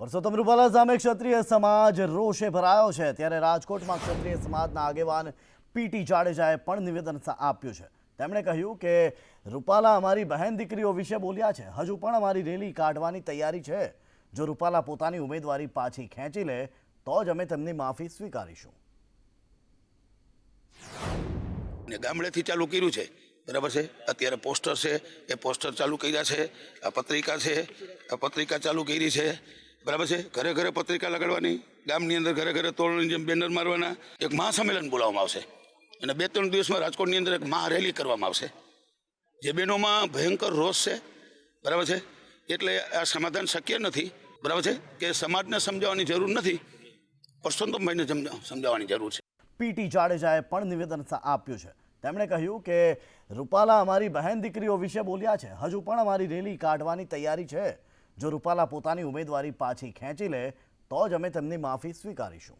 પરસોત્તમ રૂપાલા સામે ક્ષત્રિય સમાજ રોષે ભરાયો છે. ત્યારે રાજકોટમાં ક્ષત્રિય સમાજના આગેવાન પીટી જાડેજાએ પણ નિવેદન આપ્યું છે. તેમણે કહ્યું કે, રૂપાલા અમારી બહેન દીકરીઓ વિશે બોલ્યા છે. હજુ પણ અમારી રેલી કાઢવાની તૈયારી છે. જો રૂપાલા પોતાની ઉમેદવારી પાછી ખેંચી લે, તો જ અમે તેમની માફી સ્વીકારીશું. ગામડેથી ચાલુ કર્યું છે. બરાબર છે? અત્યારે પોસ્ટર છે. એ પોસ્ટર ચાલુ કર્યા છે. આ પત્રિકા છે. આ પત્રિકા ચાલુ કરી છે. બરાબર છે? ઘરે ઘરે પત્રિકા લગાડવાની, ગામની અંદર ઘરે ઘરે તોરણની જેમ બેનર મારવાના, એક મહાસંમેલન બોલાવવામાં આવશે. અને બે ત્રણ દિવસમાં રાજકોટની અંદર એક મહા રેલી કરવામાં આવશે. જે બહેનોમાં ભયંકર રોષ છે, બરાબર છે? એટલે આ સમાધાન શક્ય નથી, બરાબર છે? કે સમાજને સમજાવવાની જરૂર નથી, પરસોત્તમભાઈને સમજા- સમજાવવાની જરૂર છે. પીટી જાડેજાએ પણ નિવેદન આપ્યું છે. તેમણે કહ્યું કે, રૂપાલા અમારી બહેન દીકરીઓ વિશે બોલ્યા છે. હજુ પણ અમારી રેલી કાઢવાની તૈયારી છે. જો રૂપાલા પોતાની ઉમેદવારી પાછી ખેંચી લે તો જ અમે તેમની માફી સ્વીકારીશું.